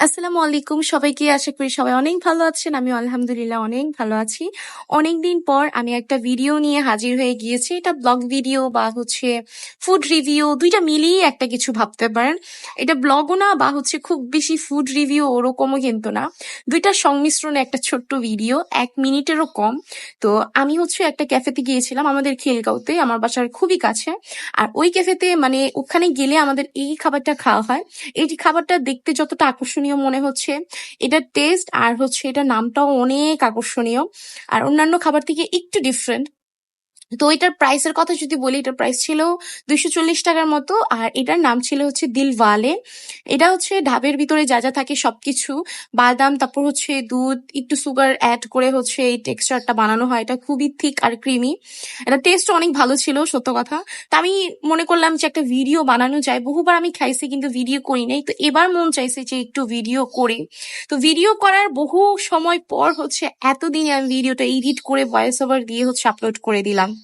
আসসালামু আলাইকুম সবাইকে। আশা করি সবাই অনেক ভালো আছেন। আমি আলহামদুলিল্লাহ অনেক ভালো আছি। অনেকদিন পর আমি একটা ভিডিও নিয়ে হাজির হয়ে গিয়েছি। এটা ব্লগ ভিডিও বা হচ্ছে ফুড রিভিউ দুইটা মিলিয়ে একটা কিছু ভাবতে পারেন। এটা ব্লগও না, বা হচ্ছে খুব বেশি ফুড রিভিউ ওরকমও কিন্তু না। দুইটা সংমিশ্রণে একটা ছোট্ট ভিডিও, এক মিনিটেরও কম। তো আমি হচ্ছে একটা ক্যাফেতে গিয়েছিলাম আমাদের খেলগাঁওতে, আমার বাসার খুবই কাছে। আর ওই ক্যাফেতে মানে ওখানে গেলে আমাদের এই খাবারটা খাওয়া হয়। এই খাবারটা দেখতে যতটা আকর্ষণীয় মনে হচ্ছে। এটার টেস্ট আর হচ্ছে এটার নামটাও অনেক আকর্ষণীয়। আর অন্যান্য খাবার থেকে একটু ডিফারেন্ট তো এটার প্রাইসের কথা যদি বলি, এটার প্রাইস ছিল দুইশো চল্লিশ টাকার মতো, আর এটার নাম ছিল হচ্ছে দিল দিলওয়ালে। এটা হচ্ছে ঢাবের ভিতরে যা যা থাকে সবকিছু, বাদাম, তারপর হচ্ছে দুধ, একটু সুগার অ্যাড করে হচ্ছে এই টেক্সচারটা বানানো হয়। এটা খুবই থিক আর ক্রিমি এটা টেস্ট অনেক ভালো ছিল, সত্য কথা। তা আমি মনে করলাম যে একটা ভিডিও বানানো যায়। বহুবার আমি খাইছি কিন্তু ভিডিও করি নাই। তো এবার মন চাইছে যে একটু ভিডিও করি। তো ভিডিও করার বহু সময় পর হচ্ছে এতদিনে আমি ভিডিওটা এডিট করে ভয়েস ওভার দিয়ে হচ্ছে আপলোড করে দিলাম।